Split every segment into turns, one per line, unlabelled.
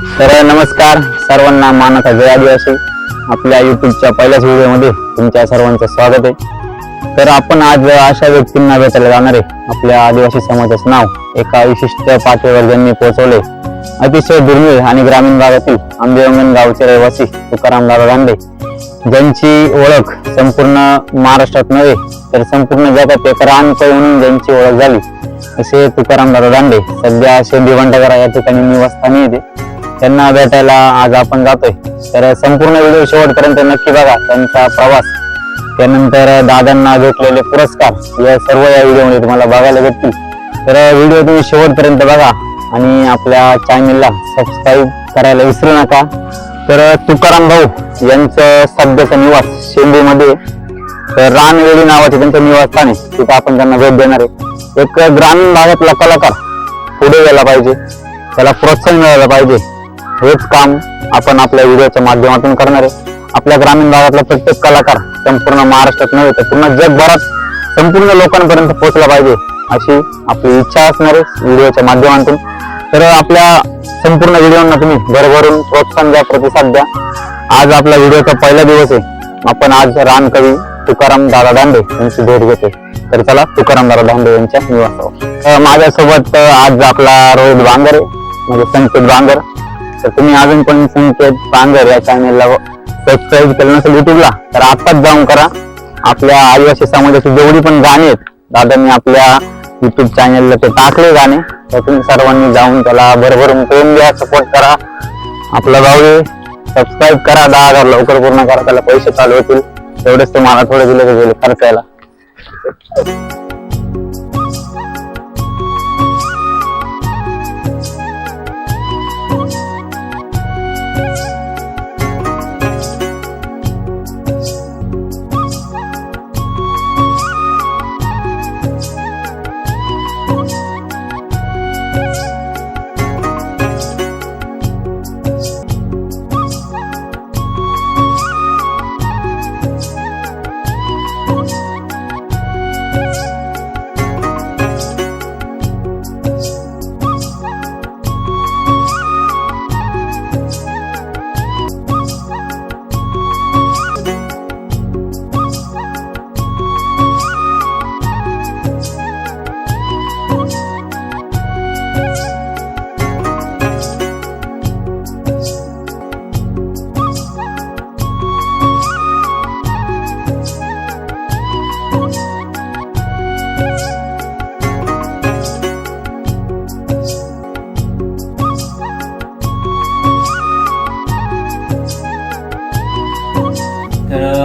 तर नमस्कार. सर्वांना मानाचा जय आदिवासी. आपल्या युट्यूबच्या पहिल्याच व्हिडिओमध्ये तुमच्या सर्वांचं स्वागत आहे. तर आपण आज अशा व्यक्तींना भेटायला जाणार आहे. आपल्या आदिवासी समाजाचं नाव एका विशिष्ट पातळीवर ज्यांनी पोहोचवले अतिशय दुर्मिळ आणि ग्रामीण भागातील आंबेवंगण गावचे रहिवासी तुकाराम दादा दांडे ज्यांची ओळख संपूर्ण महाराष्ट्रात नव्हे तर संपूर्ण जगात एक रानकळ म्हणून ज्यांची ओळख झाली असे तुकाराम दादा दांडे सध्या शेंदी भंडारा या ठिकाणी निवासस्थानी येते त्यांना भेटायला आज आपण जातोय. तर संपूर्ण व्हिडिओ शेवटपर्यंत नक्की बघा त्यांचा प्रवास. त्यानंतर दादांना भेटलेले पुरस्कार. या सर्व या व्हिडिओमध्ये तुम्हाला बघायला भेटतील. तर व्हिडिओ तुम्ही शेवटपर्यंत बघा आणि आपल्या चॅनलला सबस्क्राईब करायला विसरू नका. तर तुकाराम भाऊ यांचं सध्याचं निवास शेंबीमध्ये तर रानवेळी नावाचे त्यांचं निवासस्थान आहे. तिथं आपण त्यांना भेट देणार आहे. एक ग्रामीण भागातला कलाकार पुढे गेला पाहिजे. त्याला प्रोत्साहन मिळायला पाहिजे. हेच काम आपण आपल्या व्हिडिओच्या माध्यमातून करणार आहे. आपल्या ग्रामीण भागातला प्रत्येक कलाकार संपूर्ण महाराष्ट्रात नव्हे तर पूर्ण जगभरात संपूर्ण लोकांपर्यंत पोहोचला पाहिजे अशी आपली इच्छा असणार आहे व्हिडिओच्या माध्यमातून. तर आपल्या संपूर्ण व्हिडिओना तुम्ही भरभरून प्रोत्साहन द्या प्रतिसाद द्या. आज आपला व्हिडिओचा पहिला दिवस आहे. आपण आज रानकवी तुकाराम दादा दांडे यांची भेट घेतोय. तर चला तुकाराम दादा दांडे यांच्या निवासावर. माझ्यासोबत आज आपला रोहित बांगर आहे. म्हणजे संकेत बांगर तर तुम्ही अजून पण संकेत बांगर या चॅनेलला सबस्क्राईब केलं नसेल युट्यूबला तर आत्ताच जाऊन करा. आपल्या आदिवासी समाजाची जेवढी पण गाणी आहेत दादांनी आपल्या युट्यूब चॅनेलला ते टाकले गाणे तर तुम्ही सर्वांनी जाऊन त्याला भरभरून करून द्या सपोर्ट करा. आपला भाऊ सबस्क्राईब करा दहा हजार लवकर पूर्ण करा त्याला पैसे चालू होतील. तेवढेच तुम्हाला थोडे दिले तर गेले खर्चायला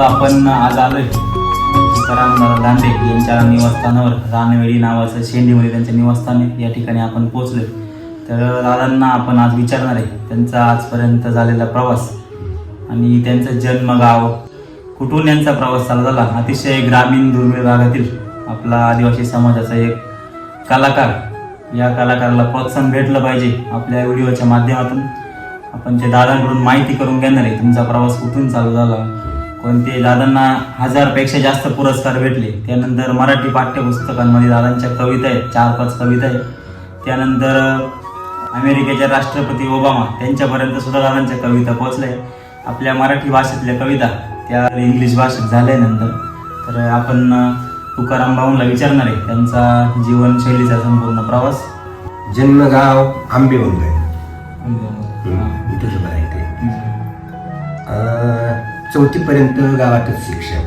आपण आज आलोय. तुकाराम दांडे यांच्या निवासस्थानावर रानवेळी नावाचं शेंडीमध्ये त्यांच्या निवासस्थान या ठिकाणी आपण पोहोचलोय. तर दादांना आपण आज विचारणार आहे त्यांचा आजपर्यंत झालेला प्रवास आणि त्यांचं जन्मगाव कुठून यांचा प्रवास चालू झाला? अतिशय ग्रामीण दुर्मिळ भागातील आपला आदिवासी समाजाचा एक कलाकार. या कलाकाराला प्रोत्साहन भेटलं पाहिजे आपल्या व्हिडिओच्या माध्यमातून. आपण जे दादांकडून माहिती करून घेणार आहे तुमचा प्रवास कुठून चालू झाला? कोणते दादांना हजारपेक्षा जास्त पुरस्कार भेटले. त्यानंतर मराठी पाठ्यपुस्तकांमध्ये दादांच्या कविता आहेत चार पाच कविता आहेत. त्यानंतर अमेरिकेचे राष्ट्रपती ओबामा त्यांच्यापर्यंत सुद्धा दादांच्या कविता पोहोचल्या आपल्या मराठी भाषेतल्या कविता त्या इंग्लिश भाषेत झाल्यानंतर तर आपण तुकाराम भाऊंना विचारणार आहे त्यांचा जीवनशैलीचा संपूर्ण प्रवास.
जन्मगाव आंबेवंग आहे. चौथीपर्यंत गावातच शिक्षण.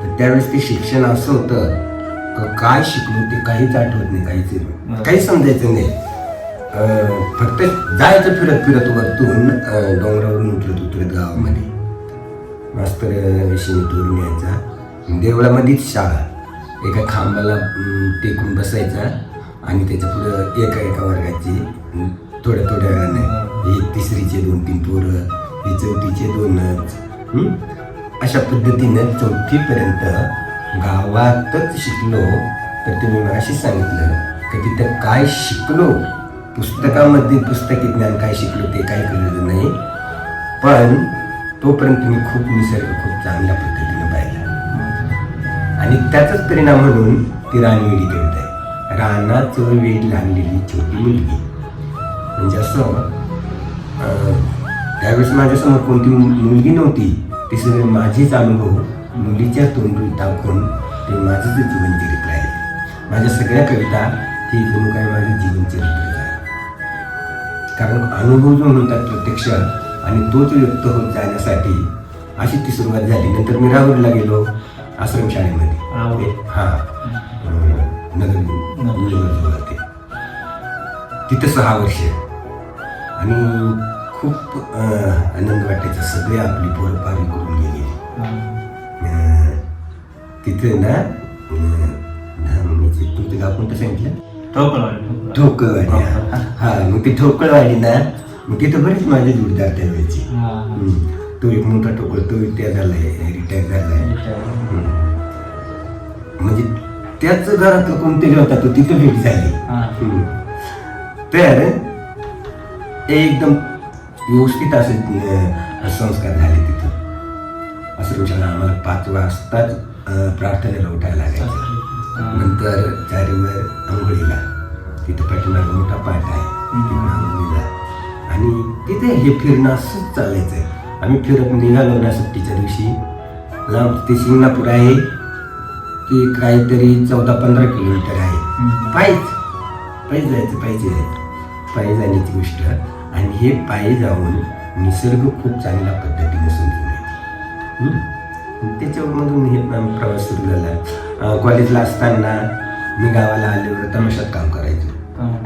तर त्यावेळेस ते शिक्षण असं होतं काय शिकलो ते काहीच आठवत नाही काहीच. काही समजायचं नाही. फक्त जायचं फिरत फिरत वरतून डोंगरावरून उतरत उतरत गावामध्ये. मास्तर शिनीतवरून यायचा देवळामध्येच शाळा. एका खांबाला टेकून बसायचा आणि त्याच्या पुढं एका एका वर्गाची थोड्या थोड्या वेळाने ही तिसरीचे दोन तीन पोरं ही चौथीचे दोनच अशा पद्धतीनं चौथीपर्यंत गावातच शिकलो. तर तुम्ही अशी सांगितलं की तिथं काय शिकलो? पुस्तकामध्ये पुस्तकी ज्ञान काय शिकलो ते काय कळलं नाही. पण तोपर्यंत मी खूप निसर्ग खूप चांगल्या पद्धतीने पाहिला. आणि त्याचाच परिणाम म्हणून ती रानवेडी कविता आहे रानाचं वेड लागलेली छोटी मुलगी. म्हणजे असं त्यावेळेस माझ्यासमोर कोणती मुलगी नव्हती ते सगळे माझेच अनुभव मुलीच्या तोंडून टाकून ते माझंच जीवनचरित्र आहे माझ्या सगळ्या कविता ही जणू काय माझं जीवनचरित्र आहे कारण अनुभव जो म्हणतात प्रत्यक्ष आणि तोच व्यक्त होत जाण्यासाठी अशी ती सुरुवात झाली. नंतर मी राहुरीला गेलो आश्रमशाळेमध्ये. हा. नगर तिथं सहा वर्ष. आणि खूप आनंद वाटायचा सगळे आपली पोरं पारी करून गेली. तिथे ना म्हणजे तुमचं गाव कोणतं सांगितलं?
ठोकळवाडी
हा. हा. मग ती ठोकळवाडी ना मग तिथं बरेच माझे जोडदार त्यावेळेचे. तो एक मोठा ठोकळ तो त्या झालाय रिटायर झालाय. म्हणजे त्याच घरातलं कोणतरी होता तो तिथं भेट झाली.
हा.
तर एकदम व्यवस्थित असे संस्कार झाले तिथं. आश्रमशाळा आम्हाला पाच वाजताच प्रार्थनेला उठायला लागायचं. नंतर चारीवर आंघोळीला. तिथं पाठीमागे मोठा पाठ आहे. तिकडं आंघोळीला. आणि तिथे हे फिरणं असंच चालायचं. आम्ही फिरत निघालो ना सुट्टीच्या दिवशी. लांब ते शिंगणापूर आहे. ते काहीतरी चौदा पंधरा किलोमीटर आहे. पायीच पायी जायचं जायचं. पायी जाण्याची गोष्ट. आणि हे पायी जाऊन निसर्ग खूप चांगल्या पद्धतीने समजून? त्याच्यामधून हे प्रवास सुरू झाला. कॉलेजला असताना मी गावाला आल्यावर तमाशात काम करायचो.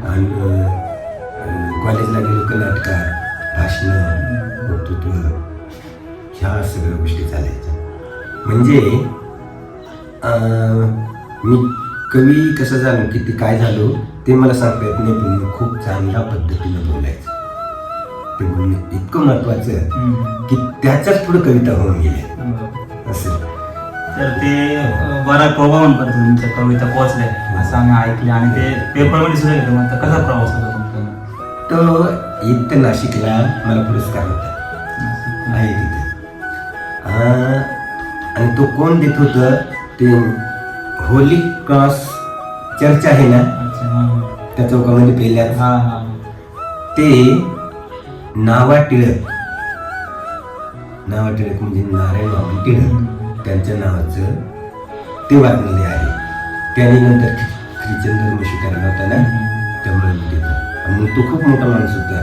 आणि कॉलेजला गेलो का नाटकात भाषणं वक्तृत्व ह्या सगळ्या गोष्टी चालायच्या. म्हणजे मी कवी कसं झालो किती काय झालो ते मला सांगता येत नाही पण खूप चांगल्या पद्धतीनं बोलायचं. ते बोलणं इतकं महत्वाचं. की त्याच्याच पुढे कविता होऊन गेल्या असं.
तर ते अं, बराक ओबामांपर्यंत तुमच्या कविता पोहोचल्या. असं आम्ही ऐकले आणि ते पेपरमध्ये सुद्धा घेतलं आता कसा प्रवास होता तुमचा?
तो इथं नाशिकला मला पुरस्कार होता. आहे तिथे. आणि तो कोण देत होतं? ते होली क्रॉस चर्च आहे ना. त्या चौकामध्ये
हा.
ते नावा टिळक नावा टिळक म्हणजे नारायण बाबू टिळक. त्यांच्या नावाचं ते वाचलेले आहे. त्याने नंतर ख्रिश्चन धर्म स्वीकारला होता ना? त्यामुळे मी आणि तो खूप मोठा माणूस होता.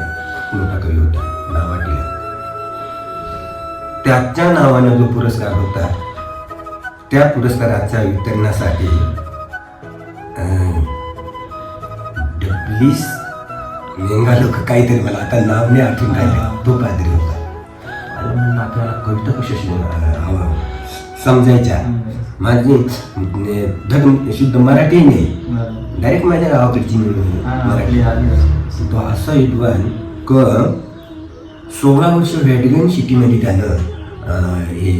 मोठा कवी होता. नावा टिळक त्याच्या नावानं जो पुरस्कार होता त्या पुरस्काराच्या वितरणासाठी अं, डब्लिस मेंगा लोक काहीतरी मला आता नाव नाही आठवून राहिले. तो पादरी होता. आणि म्हणलं आपल्याला कविता कशाशी समजायच्या. माझी धर्म शुद्ध मराठी नाही. डायरेक्ट माझ्या गावाकडची मराठी. तो असा विद्वान क सोळा वर्ष व्हॅटिकन सिटीमध्ये त्यानं हे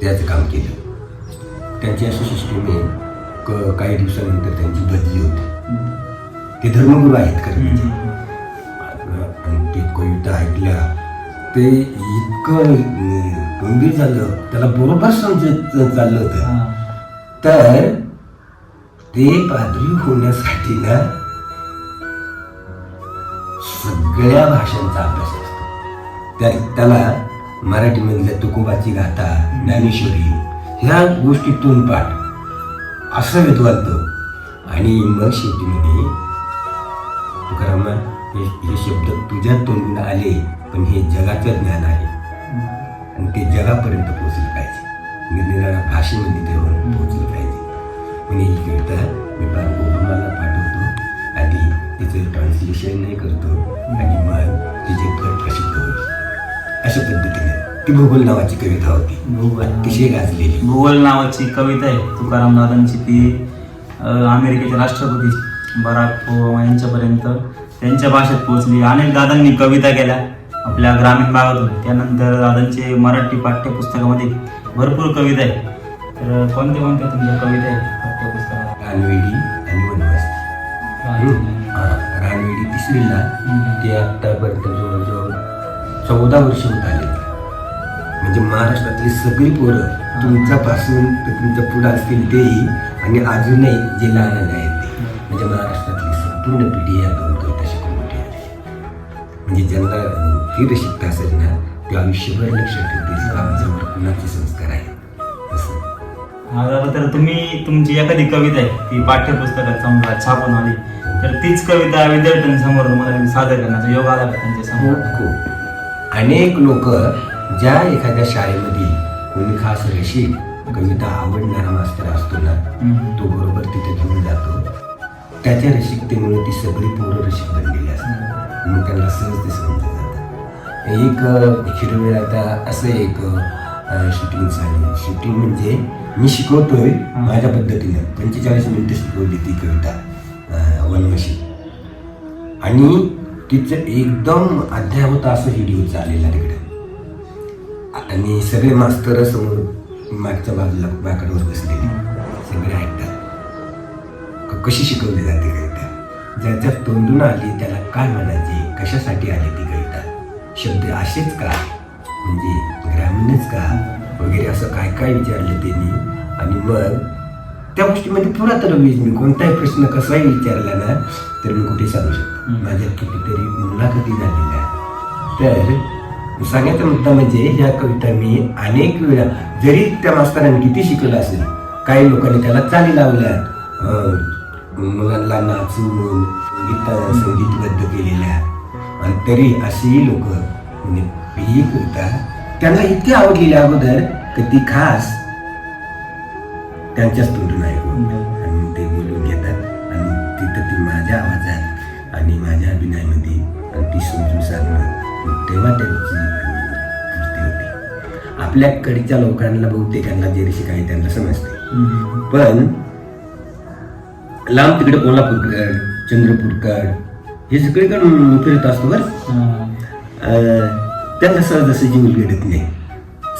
त्याचं काम केलं. त्यांची अशी सिस्टीम आहे. क काही दिवसानंतर त्यांची बदली होते. ते धर्मगुरू आहेत खरं म्हणजे. ते कविता ऐकल्या ते इतकं गंभीर झालं त्याला बरोबर समजत चाललं होतं. तर ते पादरी होण्यासाठी ना सगळ्या भाषांचा अभ्यास असतो. त्या त्याला मराठीमधल्या तुकोबाची गाथा ज्ञानेश्वरी ह्या गोष्टीतून पाठ असं विद्वान आणि मग शेवटीमध्ये तुकाराम हे हे शब्द तुझ्या तोंडून आले पण हे जगाचं ज्ञान आहे. आणि ते जगापर्यंत पोहोचलं पाहिजे. निरनिराळ्या भाषेमध्ये ते पोहोचलं पाहिजे. म्हणजे ही कविता मी फार गोकुमाला पाठवतो आणि तिचं ट्रान्सलेशन नाही करतो आणि मग तिचे फळ प्रसिद्ध होईल. अशा पद्धतीने ती भूगोल नावाची कविता होती. अतिशय गाजलेली.
भूगोल नावाची कविता आहे तुकाराम दादांची ती अमेरिकेचे राष्ट्रपती. बराक यांच्यापर्यंत त्यांच्या भाषेत पोहोचली. अनेक दादांनी कविता केल्या आपल्या ग्रामीण भागातून. त्यानंतर दादांचे मराठी पाठ्यपुस्तकामध्ये भरपूर कविता आहे तर कोणत्या कोणत्या तुमच्या कविता आहे पाठ्यपुस्तकात?
रानवेडी आणि वनवास. रानवेडी. तिसरीला ते आतापर्यंत जवळजवळ चौदा वर्ष होत आले. म्हणजे महाराष्ट्रातली सगळी पोरं तुमच्यापासून तुमच्या पुढं असतील तेही आणि अजूनही जे लहान आहेत. म्हणजे महाराष्ट्रातली संपूर्ण पिढी या दोन कविता मोठी म्हणजे ज्यांना ती रसिकता असेल ना ते आयुष्यभर लक्ष ठेवतील. आमच्यावर कुणाचे संस्कार आहेत असं.
हा दादा तर तुम्ही तुमची एखादी कविता आहे ती पाठ्यपुस्तकात समजा छापून आली तर तीच कविता विद्यार्थ्यांसमोर तुम्हाला सादर करण्याचा योग आला का त्यांच्यासमोर?
खूप खूप अनेक लोक ज्या एखाद्या शाळेमध्ये कोणी खास रशीक कविता आवडणारा मास्तर असतो ना. तो बरोबर तिथे घेऊन जातो. त्याच्या रसिकतेमुळे ती सगळी पोरं रसिक बनलेली असतात. मग त्यांना सहज ते समजून जातं. एक अं, हिरवे आता असं एक शूटिंग झाली. शूटिंग म्हणजे मी शिकवतोय माझ्या पद्धतीनं. पंचेचाळीस मिनिटं शिकवली ती कविता वनमशी आणि तिचं एकदम अद्यावत असं व्हिडिओ चाललेला तिकडे. आणि सगळे मास्तर समोर मागच्या बाजूला बाकडावर बसलेले. सगळे ऐकतात. कशी शिकवली जाते कविता ज्याच्या तोंडून आली त्याला काय म्हणायचे? कशासाठी आली ती कविता शब्द असेच का? म्हणजे ग्रामीणच का? वगैरे असं काय काय विचारलं त्यांनी? आणि मग त्या गोष्टीमध्ये पुरा तर वीज मी कोणताही प्रश्न कसाही विचारला ना तर मी कुठे सांगू शकतो. माझ्या कितीतरी मुलाखती झालेल्या तर सांगायचा मुद्दा म्हणजे ह्या कविता मी अनेक वेळा जरी त्या मास्तरांनी किती शिकलं असेल काही लोकांनी त्याला चाली लावल्या. मुलांना नाचून संगीत संगीतबद्ध केलेल्या आणि तरी अशी लोक म्हणजे ही कविता त्यांना इतकी आवडलेली अगोदर की ती खास त्यांच्याच तोंडून ऐकून आणि ते बोलून घेतात. आणि तिथं ती माझ्या आवाजात आणि माझ्या अभिनयामध्ये आणि ती समजून सांगणं तेव्हा त्यांची होते. आपल्याकडच्या लोकांना बहुतेकांना जे ऋषी काही त्यांना समजते. पण लांब तिकडे कोल्हापूरकड चंद्रपूरकड हे सगळीकडे मी फिरत असतो बरं. त्यांना सहज असं जीव घडत नाही.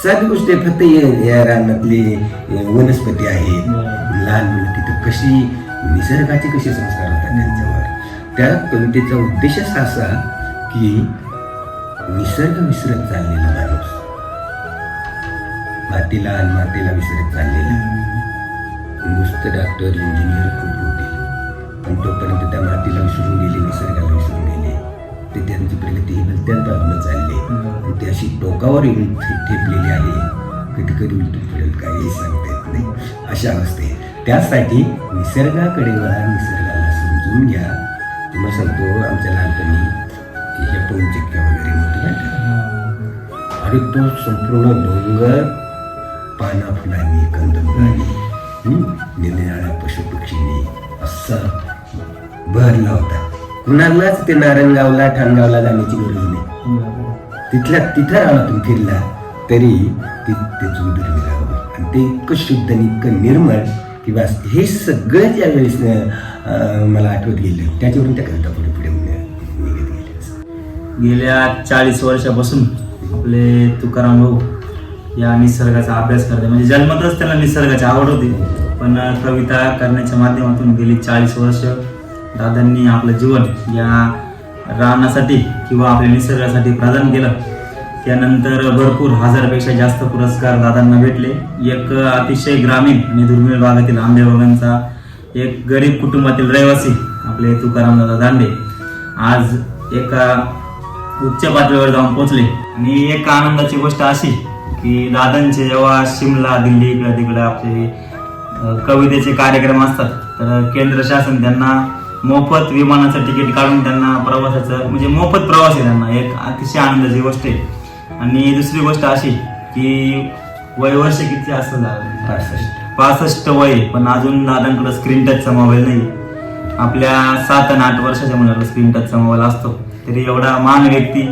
साधी गोष्ट आहे फक्त या- रानातली वनस्पती आहेत.
बरं.
लहान मुलं तिथं कशी निसर्गाचे कसे संस्कार होतात त्यांच्यावर. त्या कवितेचा उद्देशच असा की निसर्ग विसरत चाललेला माणूस. मातीला आणि मातेला विसरत चाललेला. नुसतं डॉक्टर इंजिनियर खूप होतील पण तोपर्यंत त्या मातीला विसरून गेले निसर्गाला विसरून गेले. ते त्यांची प्रगती ही भलत्याच बाजूला चालली. आणि ती अशी टोकावर येऊन ठेपलेली आहे. कधी कधी उलटून पडेल काही सांगता येत नाही. अशा अवस्थे. त्यासाठी निसर्गाकडे वळा निसर्गाला समजून घ्या. तुम्हाला सांगतो आमच्या लहानपणी हे पाऊन चक्क्या वगैरे मोठे? आणि तो संपूर्ण डोंगर पाना फुलांनी कंदमुलांनी निरनिराळ्या पशुपक्षींनी असा भरला होता. कुणालाच ते नारायणगावला ठाणगावला जाण्याची गरज नाही. तिथल्या तिथं राहला तुम्ही फिरला तरी ते त्याचं उदरनिर्वाह होईल. आणि ते इतकं शुद्ध आणि इतकं निर्मळ की बस हे सगळं ज्या वेळेस मला आठवत गेलं. त्याच्यावरून त्या कविता पुढे पुढे निघत गेल्या
गेल्या चाळीस वर्षापासून आपले तुकाराम भाऊ या निसर्गाचा अभ्यास करते. म्हणजे जन्मतच त्यांना निसर्गाची आवड होती. पण कविता करण्याच्या माध्यमातून गेली चाळीस वर्ष. दादांनी आपलं जीवन या रानासाठी किंवा आपल्या निसर्गासाठी प्रदान केलं. त्यानंतर भरपूर हजारपेक्षा जास्त पुरस्कार दादांना भेटले. एक अतिशय ग्रामीण आणि दुर्मिळ भागातील आंबेबागांचा एक गरीब कुटुंबातील रहिवासी आपले तुकाराम दादा दांडे आज एका उच्च पातळीवर जाऊन पोचले आणि एक आनंदाची गोष्ट अशी की दादांचे जेव्हा शिमला दिल्ली इकडं तिकडं आपले कवितेचे कार्यक्रम असतात तर केंद्र शासन त्यांना मोफत विमानाचं तिकीट काढून त्यांना प्रवासाचं म्हणजे मोफत प्रवास आहे त्यांना एक अतिशय आनंदाची गोष्ट आहे. आणि दुसरी गोष्ट अशी की वय वर्ष किती असं झालं?
पासष्ट.
पासष्ट वय पण अजून दादांकडे स्क्रीन टचचा मोबाईल नाही. आपल्या सात आणि आठ वर्षाच्या मुलाला स्क्रीन टचचा मोबाईल असतो. तरी एवढा महान व्यक्ती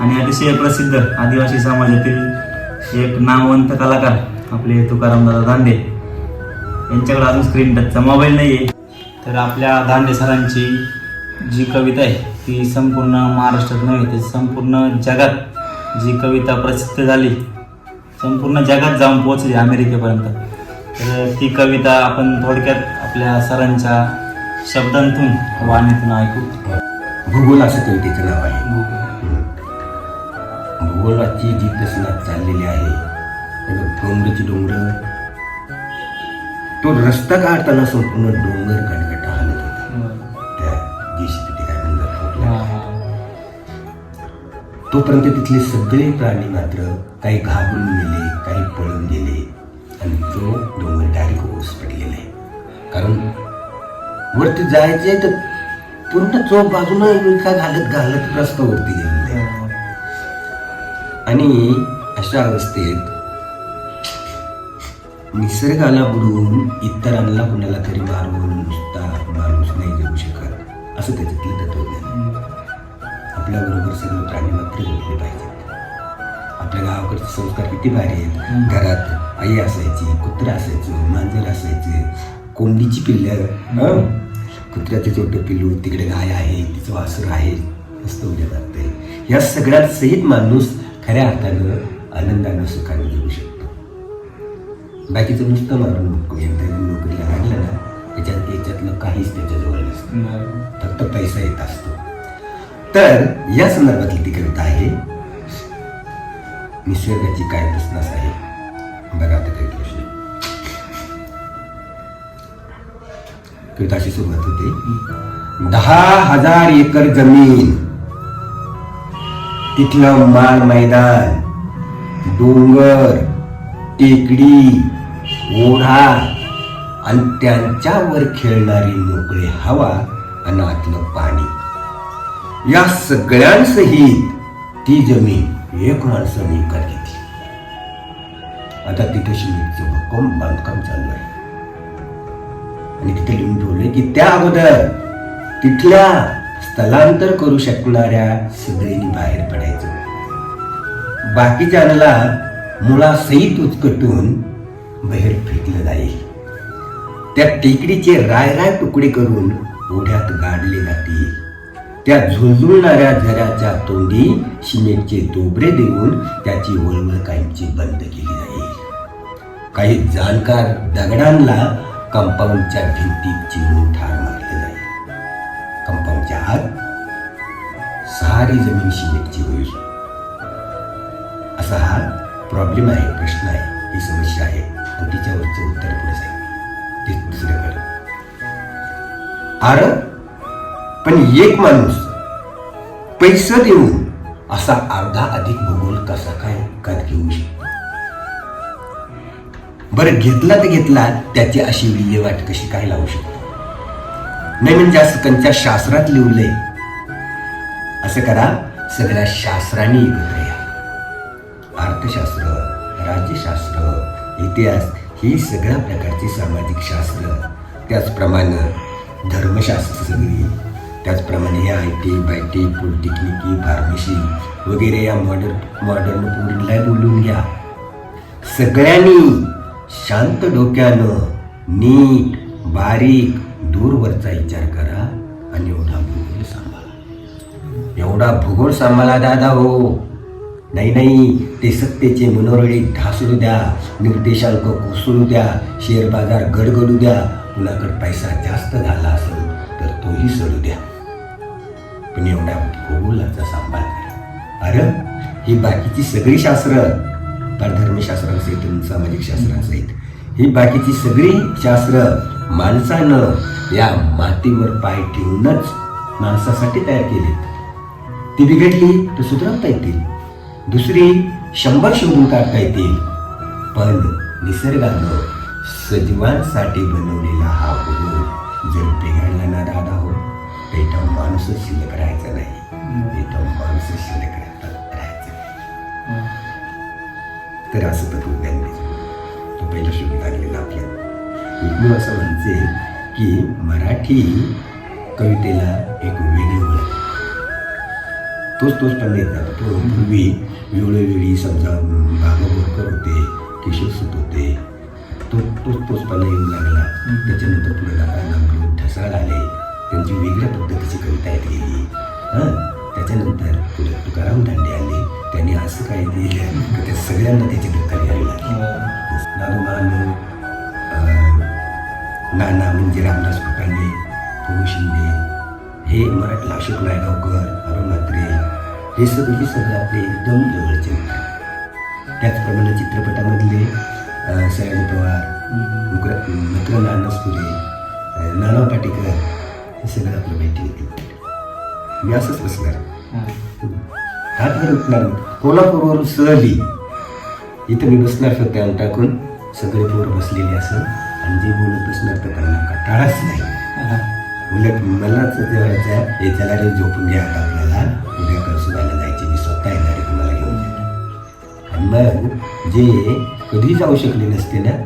आणि अतिशय प्रसिद्ध आदिवासी समाजातील एक नामवंत कलाकार आपले तुकाराम दादा दांडे. यांच्याकडे अजून स्क्रीन टचचा मोबाईल नाही आहे तर आपल्या दांडे सरांची जी कविता आहे ती संपूर्ण महाराष्ट्रात नव्हे तर संपूर्ण जगात जी कविता प्रसिद्ध झाली संपूर्ण जगात जाऊन पोहोचली अमेरिकेपर्यंत. तर ती कविता आपण थोडक्यात आपल्या सरांच्या शब्दांतून वाणीतून ऐकू.
भूगोल असं कवितेचं नाव आहे. भूगोलाची जी कसनात चाललेली आहे डोंगराची डोंगर तो रस्ता काढताना संपूर्ण डोंगर गटगटा हालत होता. त्या जी काय म्हणतात. तोपर्यंत तिथले सगळे प्राणी मात्र काही घाबरून गेले काही पळून गेले आणि तो डोंगर डायरेक्ट ओस पडलेला आहे. कारण वरती जायचे तर पूर्ण चोप बाजूनं इतका घालत घालत रस्ता वरती आहे आणि अशा अवस्थेत निसर्गाला बुडवून इतरांना कुणाला तरी मारून नुसता माणूस नाही जगू शकत असं त्याच्यातलं तत्वज्ञान आपल्याबरोबर सगळे प्राणी मात्र जगले पाहिजेत. आपल्या गावाकडचे संस्कार किती भारी आहेत. घरात आई असायची कुत्रा असायचं मांजर असायचे कोंबडीची पिल्लं हं? कुत्र्याचं छोटं पिल्लू तिकडे गाय आहे तिचं वासर आहे मस्त उद्या जाते या सगळ्यात सहित माणूस खऱ्या अर्थानं आनंदानं सुखाने जगू शकतो. बाकीचं नुसतं मारून नको यंत्रणा नोकरीला लागलं ना त्याच्यात याच्यातलं काहीच त्याच्याजवळ नसतं. फक्त पैसा येत असतो. तर या संदर्भातली ती कविता आहे निसर्गाची काय तसनास आहे बघा त्या कवितेविषयी कविता अशी सुरुवात होते. दहा हजार एकर जमीन. तिथलं माल मैदान डोंगर टेकडी ओढा आणि त्यांच्यावर खेळणारी मोकळी हवा आणि आतलं पाणी. या सगळ्यांसहित ती जमीन एक माणसाने विकत घेतली. आता तिथे शिमीचं भक्कम बांधकाम चालू आहे. आणि तिथे लिहून ठेवले की त्या अगोदर तिथल्या स्थलांतर करू शकणाऱ्या सगळ्यांनी बाहेर पडायचं. बाकीच्यांना मुळासहित उचकटून बाहेर फेकलं जाईल. त्या टेकडीचे राय राय तुकडे करून ओढ्यात गाडले जातील. त्या झुळझुळणाऱ्या झऱ्याच्या तोंडी सिमेंटचे दोबरे देऊन त्याची वळवळ कायमची बंद केली जाईल. काही जाणकार दगडांना कंपाऊंडच्या भिंतीत चिरून ठार मारले जाईल सारी जमीन सिमेंटची होईल असा हा प्रॉब्लेम आहे प्रश्न आहे ही समस्या आहे आणि तिच्यावरचं उत्तर पुढे सांगितलं ते दुसऱ्याकडे अरे पण एक माणूस पैसे देऊन असा अर्धा अधिक भूगोल कसा काय विकत घेऊ शकतो बरं घेतला तर घेतला त्याची अशी विल्हेवाट कशी काय लावू शकतो नाही म्हणजे असं त्यांच्या शास्त्रात लिहिलंय. असं करा सगळ्या शास्त्रांनी एकत्र या. अर्थशास्त्र राज्यशास्त्र इतिहास ही सगळ्या प्रकारची सामाजिक शास्त्र. त्याचप्रमाणे धर्मशास्त्र सगळी त्याचप्रमाणे हे आय टी बाय टी पॉलिटेक्निकी फार्मसी वगैरे या मॉडर्न मॉडर्न पोरीला बोलून घ्या. सगळ्यांनी शांत डोक्यानं नीट बारीक दूरवरचा विचार करा आणि एवढा भूगोल सांभाळा. एवढा भूगोल सांभाळा दादा हो. नाही नाही ते सत्तेचे मनोरळी ढासळू द्या निर्देशांक कोसळू द्या शेअर बाजार गडगडू द्या कुणाकडे पैसा जास्त झाला असेल तर तोही सडू द्या. पण एवढ्या भूगोलाचा सांभाळ करा. अरे ही बाकीची सगळी शास्त्र पारधर्मशास्त्र असेल आणि सामाजिक असेल ही बाकीची सगळी शास्त्र माणसानं या मातीवर पाय ठेवूनच माणसासाठी तयार केली. ती बिघडली तर सुधारता येतील. दुसरी शंभर शोधून काढता येतील. पण निसर्गानं सजीवांसाठी बनवलेला हा भूगोल जर बिघडला ना दादा हो तर इथं माणूसच शिल्लक राहायचा नाही. इथं माणूसच शिल्लक राहायचा राहायचा तर असं तत्वज्ञान दिसतं तो पहिला शोध लागलेला आपल्या मी असं म्हणते की मराठी कवितेला एक वेगळी ओळख तोच तोच पण येत जातो तो पूर्वी वेळोवेळी समजा भागवकर होते केशवसूत होते तो तोच तोच पण येऊ लागला. त्याच्यानंतर पुढे नामदेव ढसाळ आले. त्यांची वेगळ्या पद्धतीची कविता येत गेली. हां? त्याच्यानंतर पुढे तुकाराम दांडे आले. त्यांनी असं काही दिलं की त्या सगळ्यांना त्याची दखल घ्यावी लागली. नानोमान नाना म्हणजे रामदास फुटाणे पु शिंदे हे मराठी अशोक नायगावकर अरुण म्हात्रे हे सगळे सगळे आपले एकदम जवळचे मित्र त्याचप्रमाणे चित्रपटामधले सयाजी पवार मित्र नानासपुरे अं, नाना पाटेकर हे सगळं आपलं भेटी येतील मी असंच बसणार. हातवर उठणार नाही. कोल्हापूरवरून सहली. इथं मी बसणार फक्त टाकून सगळे पोरं बसलेले असं. आणि जे बोलत बसणार तर त्यांना नाही. उलट मलाच जेवायचं हे त्याला रे झोपून घ्या आता आपल्याला. उद्या कळसुबायला जायचे. मी स्वतः येणार तुम्हाला घेऊन आणि मग जे कधी जाऊ शकले नसते ना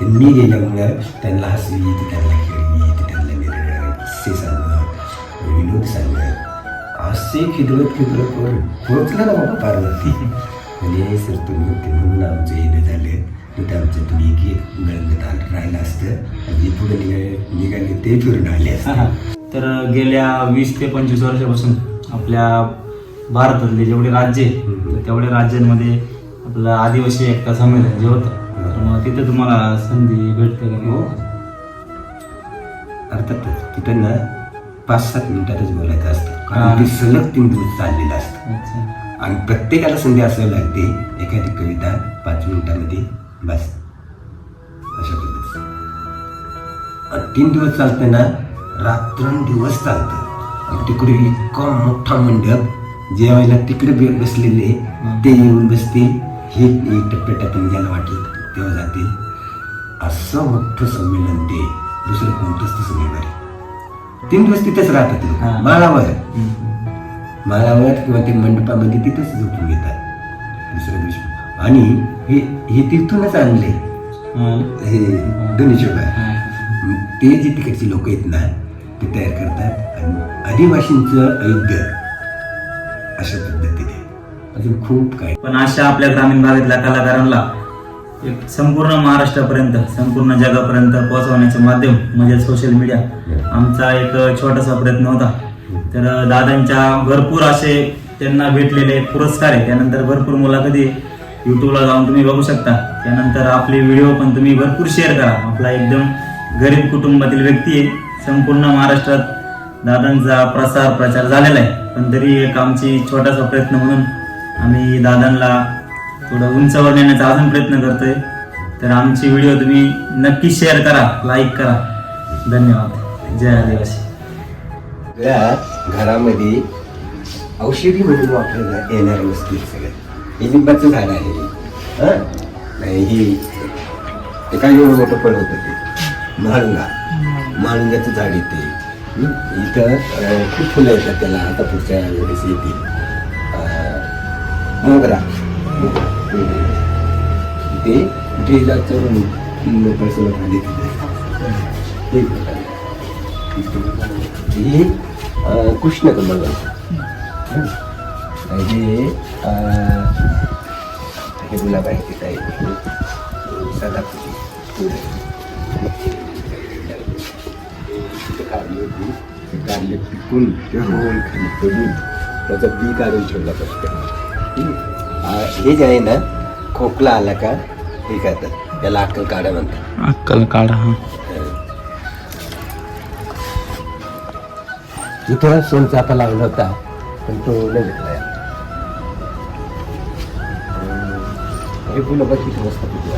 ते मी गेल्यामुळं त्यांना हसवी ती त्यांना खेळली ती त्यांना निरनिराळे किस्से सांगत विनोद सांगत. असे खिदवत खिदवत करून पोहोचलं ना बाबा पार्वती म्हणजे सर तुम्ही ते म्हणून आमचं येणं झालं. तर आमचं तुम्ही एक राहिलं असतं. जे पुढे निघाले निघाले ते फिरून आले असते.
तर गेल्या वीस ते पंचवीस वर्षापासून आपल्या भारतातले जेवढे राज्य तेवढ्या राज्यांमध्ये आपलं आदिवासी एकता संमेलन जे होतं मग तिथे तुम्हाला संधी भेटते का
हो. अर्थातच तिथं ना पाच सात मिनिटातच बोलायचं असतं. कारण ते सलग तीन दिवस चाललेलं असतं. आणि प्रत्येकाला संधी असावी लागते. एखादी कविता पाच मिनिटामध्ये बस. अशा पद्धतीचं. आणि तीन दिवस चालतं ना रात्रंदिवस चालतं आणि तिकडे इतका मोठा मंडप जेवायला तिकडे बे- बसलेले ते येऊन बसतील हे एक टप्प्याटप्प्याने ज्याला वाटेल तेव्हा जातील असं मोठं संमेलन ते. दुसरं कोणतंच तसं नाही तीन दिवस तिथेच राहतात. माळावर
हम्म.
माळावर किंवा ते मंडपामध्ये तिथंच झोपून घेतात. आणि हे हे तिथूनच आणले.
हा.
हा. ते जे तिकडचे लोक आहेत ना ते तयार करतात. आणि आदिवासींचं ऐक्य अशा पद्धतीने. अजून खूप काय
पण अशा आपल्या ग्रामीण भागातल्या कलाकारांना एक संपूर्ण महाराष्ट्रापर्यंत संपूर्ण जगापर्यंत पोहोचवण्याचे माध्यम म्हणजे सोशल मीडिया आमचा एक छोटासा प्रयत्न होता. तर दादांच्या भरपूर असे त्यांना भेटलेले पुरस्कार आहे त्यानंतर भरपूर मुलाखती युट्यूबला जाऊन तुम्ही बघू शकता. त्यानंतर आपले व्हिडिओ पण तुम्ही भरपूर शेअर करा. आपला एकदम गरीब कुटुंबातील व्यक्ती आहे. संपूर्ण महाराष्ट्रात दादांचा प्रसार प्रचार झालेला आहे. पण तरी एक आमची छोटासा प्रयत्न म्हणून आम्ही दादांना थोडं उंचावर नेण्याचा अजून प्रयत्न करतोय. तर आमची व्हिडिओ तुम्ही नक्की शेअर करा लाईक करा. धन्यवाद. जय आदिवासी.
त्या घरामध्ये औषधी म्हणून वापरल्या येणाऱ्या वस्तू सगळ्या हे लिंबाचं झाड आहे हं? हे? ते एवढं मोठं फळ होतं ते. म्हाळुंगा. म्हाळुंगाचं झाड येते इथं खूप फुलं येतात त्याला. आता पुढच्या वेळेस येतील. मोगरा. ते ते ड्रेजाचं पैसे खाली हे हे अं, कृष्णकमल हं. हे अं, गुलाब आहे तिथं आहे. ते काढली होती ते काढले पिकून ते होऊन खाली पडून त्याचं बी काढून ठेवला हं. आ, हे जे आहे ना खोकला आला का हे करतात त्याला अक्कल काढा म्हणतात
अक्कल काढा हा
इथं सोनचाफा लावला होता पण तो नाही भेटला हे फुलं बघ किती मस्त किती